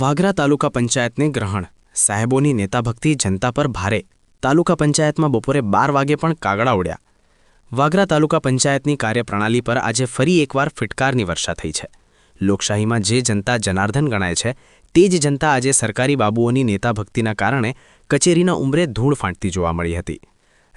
વાગરા તાલુકા પંચાયતને ગ્રહણ. સાહેબોની નેતાભક્તિ જનતા પર ભારે. તાલુકા પંચાયતમાં બપોરે બાર વાગે પણ કાગડા ઉડ્યા. વાગરા તાલુકા પંચાયતની કાર્યપ્રણાલી પર આજે ફરી એકવાર ફિટકારની વર્ષા થઈ છે. લોકશાહીમાં જે જનતા જનાર્દન ગણાય છે, તે જ જનતા આજે સરકારી બાબુઓની નેતાભક્તિના કારણે કચેરીના ઉંમરે ધૂળ ફાંટતી જોવા મળી હતી.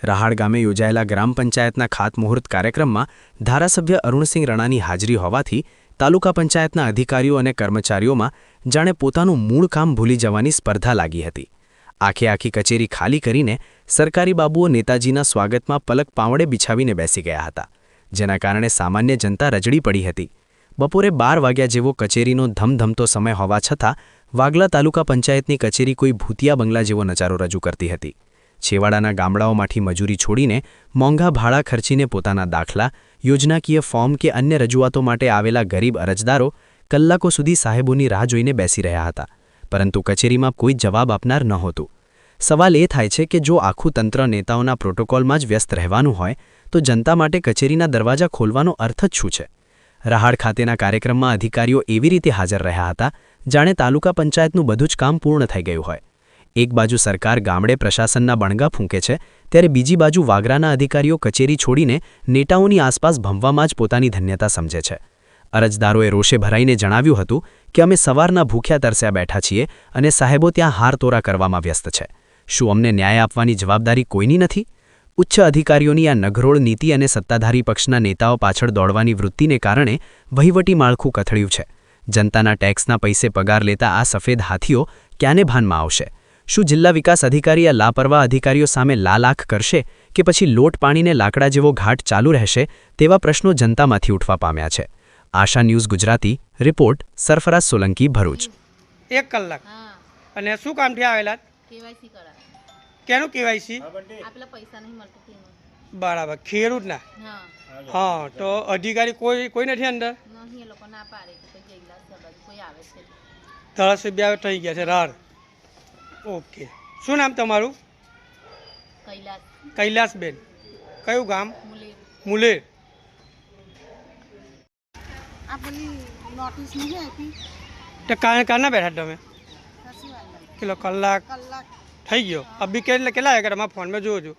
રહાડ ગામે યોજાયેલા ગ્રામ પંચાયતના ખાતમુહૂર્ત કાર્યક્રમમાં ધારાસભ્ય અરુણસિંહ રણાની હાજરી હોવાથી તાલુકા પંચાયતના અધિકારીઓ અને કર્મચારીઓમાં જાણે પોતાનું મૂળ કામ ભૂલી જવાની સ્પર્ધા લાગી હતી. આખે આખી કચેરી ખાલી કરીને સરકારી બાબુઓ નેતાજીના સ્વાગતમાં પલક પાંવડે બિછાવીને બેસી ગયા હતા, જેના કારણે સામાન્ય જનતા રજડી પડી હતી. બપોરે બાર વાગ્યા જેવો કચેરીનો ધમધમતો સમય હોવા છતાં વાગલા તાલુકા પંચાયતની કચેરી કોઈ ભૂતિયા બંગલા જેવો નજારો રજૂ કરતી હતી. છેવાડાના ગામડાઓમાંથી મજૂરી છોડીને મોંઘા ભાડા ખર્ચીને પોતાના દાખલા, યોજનાકીય ફોર્મ કે અન્ય રજૂઆતો માટે આવેલા ગરીબ અરજદારો કલાકો સુધી સાહેબોની રાહ જોઈને બેસી રહ્યા હતા, પરંતુ કચેરીમાં કોઈ જવાબ આપનાર નહોતું. સવાલ એ થાય છે કે જો આખું તંત્ર નેતાઓના પ્રોટોકોલમાં જ વ્યસ્ત રહેવાનું હોય, તો જનતા માટે કચેરીના દરવાજા ખોલવાનો અર્થ જ શું છે? રહાડ ખાતેના કાર્યક્રમમાં અધિકારીઓ એવી રીતે હાજર રહ્યા હતા, જાણે તાલુકા પંચાયતનું બધું જ કામ પૂર્ણ થઈ ગયું હોય. એક બાજુ સરકાર ગામડે પ્રશાસનના બણગા ફૂંકે છે, ત્યારે બીજી બાજુ વાગરાના અધિકારીઓ કચેરી છોડીને નેતાઓની આસપાસ ભમવામાં જ પોતાની ધન્યતા સમજે છે. અરજદારોએ રોષે ભરાઈને જણાવ્યું હતું કે અમે સવારના ભૂખ્યા તરસ્યા બેઠા છીએ અને સાહેબો ત્યાં હારતોરા કરવામાં વ્યસ્ત છે. શું અમને ન્યાય આપવાની જવાબદારી કોઈની નથી? ઉચ્ચ અધિકારીઓની આ નઘરોળ નીતિ અને સત્તાધારી પક્ષના નેતાઓ પાછળ દોડવાની વૃત્તિને કારણે વહીવટી માળખું કથળ્યું છે. જનતાના ટેક્સના પૈસે પગાર લેતા આ સફેદ હાથીઓ ક્યાંને ભાનમાં આવશે? શું જિલ્લા વિકાસ અધિકારી આ લાપરવાહ અધિકારીઓ સામે લાલાખ કરશે કે પછી લોટ પાણીને લાકડા જેવો ઘાટ ચાલુ રહેશે તેવા પ્રશ્નો જનતામાંથી ઉઠવા પામ્યા છે? આશા ન્યૂઝ ગુજરાતી રિપોર્ટ સરફરાઝ સોલંકી ભરૂચ. એક કલાક. અને શું કામથી આવેલા? કેનું કેવાયસી? આપેલા પૈસા નહીં મળતું તેનું બરાબર ખેડૂતના? હા. હા તો અધિકારી કોઈ કોઈ નથી અંદર? નહીં એ લોકો ના પાડે કે કોઈ જઈલા છે બાજુ કોઈ આવે થઈ ગયા છે રાર ઓકે. શું નામ તમારું? કૈલાસ. કૈલાસબેન. કયું ગામ? મુલેર. મુલે આ પેલી નોટિસ નહીં આપી તો કા કાના બેઠા તમે? કશી કિલો કલાક? કલાક. થઈ ગયો. અભી કેટલા કેટલા વાગ્યા? તમારા ફોનમાં જોવો છો.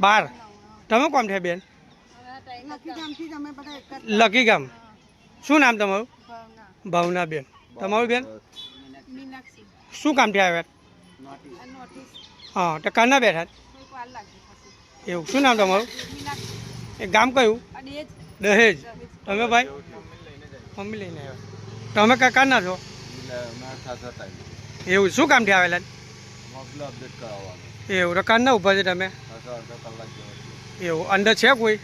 બાર તમે કોમ છે બેન? લકી ગામ. શું નામ તમારું? ભાવના. ભાવના બેન. તમારું બેન? શું કામથી આવ્યા હા તો કાના બેઠા? કોઈ એવું શું નામ તમારું? એ ગામ કયું? દહેજ. તમે ભાઈ? મમ્મી લઈને આવ્યા. તમે કાકાના છો? એવું શું કામથી આવેલા? એવું રકાન ના ઊભા છે તમે? એવું અંદર છે કોઈ?